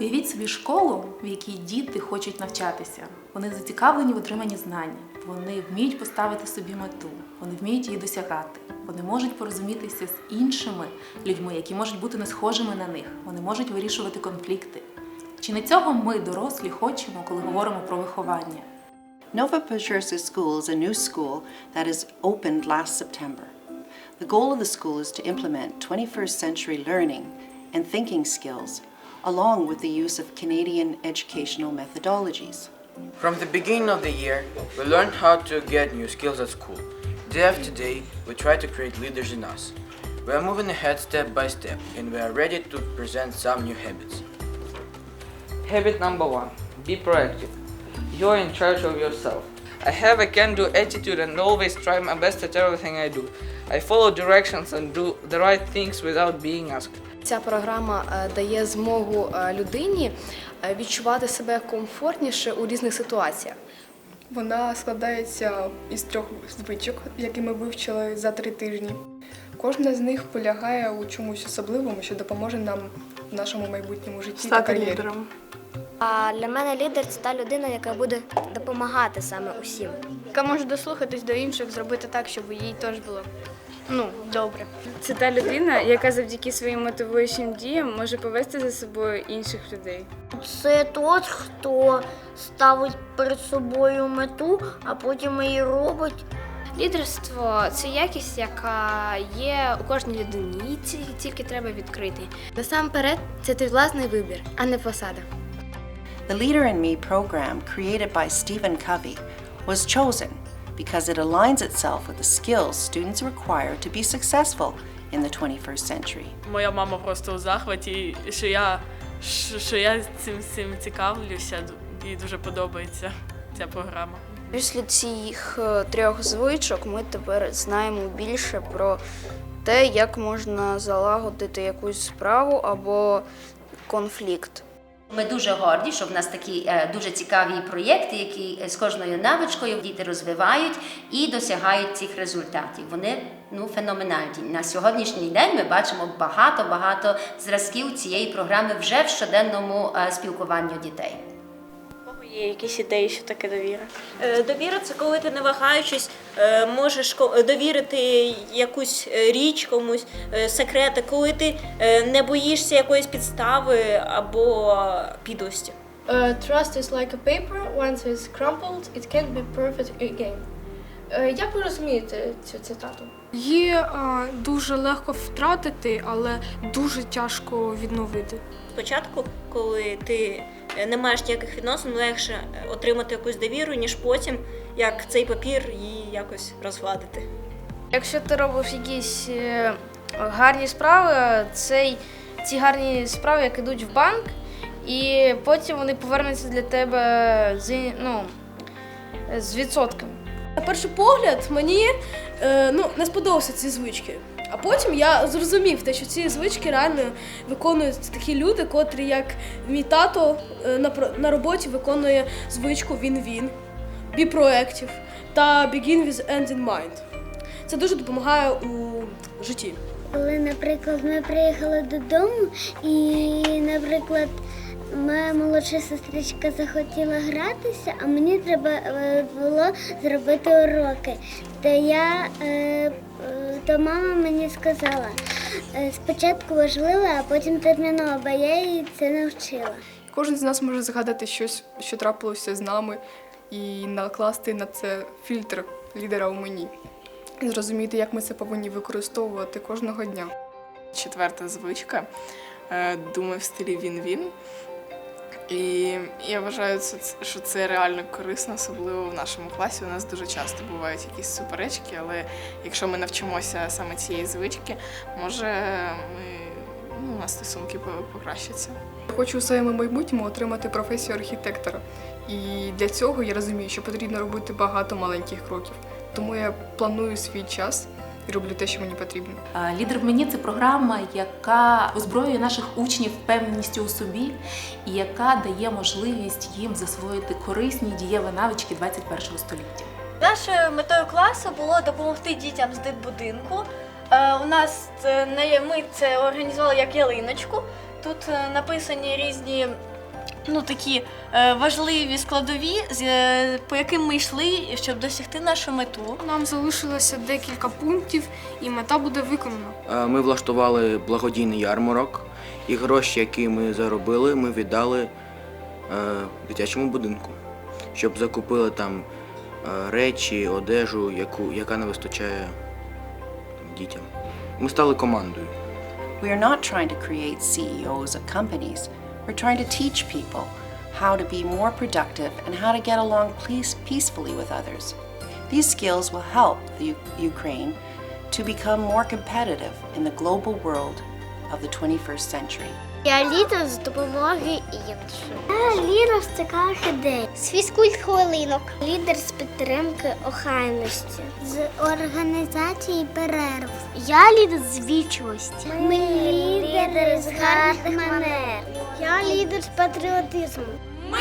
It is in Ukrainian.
Уявіть собі школу, в якій діти хочуть навчатися. Вони зацікавлені в отриманні знань. Вони вміють поставити собі мету, вони вміють її досягати. Вони можуть порозумітися з іншими людьми, які можуть бути не схожими на них. Вони можуть вирішувати конфлікти. Чи не цього ми, дорослі, хочемо, коли говоримо про виховання? Nova Pictures School is a new school that is opened last September. The goal of the school is to implement 21st century learning and thinking skills, along with the use of Canadian educational methodologies. From the beginning of the year, we learned how to get new skills at school. Day after day, we try to create leaders in us. We are moving ahead step by step, and we are ready to present some new habits. Habit number one be proactive. You're in charge of yourself. I have a can do attitude and always try my best at everything I do. I follow directions and do the right things without being asked. Ця програма е, дає змогу е, людині е, відчувати себе комфортніше у різних ситуаціях. Вона складається із трьох звичок, які ми вивчили за три тижні. Кожна з них полягає у чомусь особливому, що допоможе нам в нашому майбутньому житті та кар'єрі. А для мене лідер це та людина, яка буде допомагати саме усім. яка може дослухатись до інших, зробити так, щоб їй теж було ну, добре. Це та людина, яка завдяки своїм мотивуючим діям може повести за собою інших людей. Це тот, хто ставить перед собою мету, а потім її робить. Лідерство це якість, яка є у кожній людині. Її тільки треба відкрити. Насамперед, це твій власний вибір, а не посада. The Leader in Me program, created by Stephen Covey, was chosen because it aligns itself with the skills students require to be successful in the 21st century. Моя мама просто у захваті, що я, що, я цим всім цікавлюся, їй дуже подобається ця програма. Після цих е, трьох звичок ми тепер знаємо більше про те, як можна залагодити якусь справу або конфлікт. Ми дуже горді, що в нас такі е, дуже цікаві проєкти, які е, з кожною навичкою діти розвивають і досягають цих результатів. Вони ну феноменальні. На сьогоднішній день ми бачимо багато багато зразків цієї програми вже в щоденному е, спілкуванні дітей. Є якісь ідеї, що таке довіра? Е, Довіра це коли ти не вагаючись, е, можеш довірити якусь е, річ комусь, секрети, коли ти не боїшся якоїсь підстави або підлості. trust is like a paper, once it's crumpled, it can't be perfect again. Як ви розумієте цю цитату? Її а, дуже легко втратити, але дуже тяжко відновити. Спочатку, коли ти е, не маєш ніяких відносин, легше е, отримати якусь довіру, ніж потім, як цей папір її якось розгладити. Якщо ти робиш якісь е, гарні справи, цей, ці гарні справи, як ідуть в банк, і потім вони повернуться для тебе з, ну, з відсотками. На перший погляд мені е, ну, не сподобалися ці звички. А потім я зрозумів те, що ці звички реально виконують такі люди, котрі, як мій тато е, на, на роботі виконує звичку він-він, proactive та begin with end in mind. Це дуже допомагає у житті. Коли, наприклад, ми приїхали додому, і, наприклад, моя молодша сестричка захотіла гратися, а мені треба е, було зробити уроки. То я е, е, то мама мені сказала, спочатку важливо, а потім терміново, бо я її це навчила. Кожен з нас може згадати щось, що трапилося з нами, і накласти на це фільтр лідера у мені. Зрозуміти, як ми це повинні використовувати кожного дня. Четверта звичка. Думаю, в стилі він-він. І я вважаю, що це реально корисно, особливо в нашому класі. У нас дуже часто бувають якісь суперечки, але якщо ми навчимося саме цієї звички, може ми, ну, у нас стосунки по- покращаться. Хочу у своєму майбутньому отримати професію архітектора. І для цього я розумію, що потрібно робити багато маленьких кроків. Тому я планую свій час і роблю те, що мені потрібно. Лідер в мені це програма, яка озброює наших учнів впевненістю у собі і яка дає можливість їм засвоїти корисні дієві навички 21 століття. Нашою метою класу було допомогти дітям з дитбудинку. Е, У нас не ми це організували як ялиночку, тут е, написані різні ну, такі е, важливі складові, з, е, по яким ми йшли, щоб досягти нашу мету. Нам залишилося декілька пунктів, і мета буде виконана. Е, Ми влаштували благодійний ярмарок, і гроші, які ми заробили, ми віддали е, дитячому будинку, щоб закупили там е, речі, одежу, яку, яка не вистачає дітям. Ми стали командою. We are not trying to create CEOs of companies. We're trying to teach people how to be more productive and how to get along peace- peacefully with others. These skills will help the U- Ukraine to become more competitive in the global world of the 21st century. Я лідер з допомоги іншим. Я лідер з цікавих ідей. З фізкульт хвилинок. Лідер з підтримки охайності. З організації перерв. Я лідер з вічливості. Ми лідери з гарних манер. Я лідер з патріотизму. Ми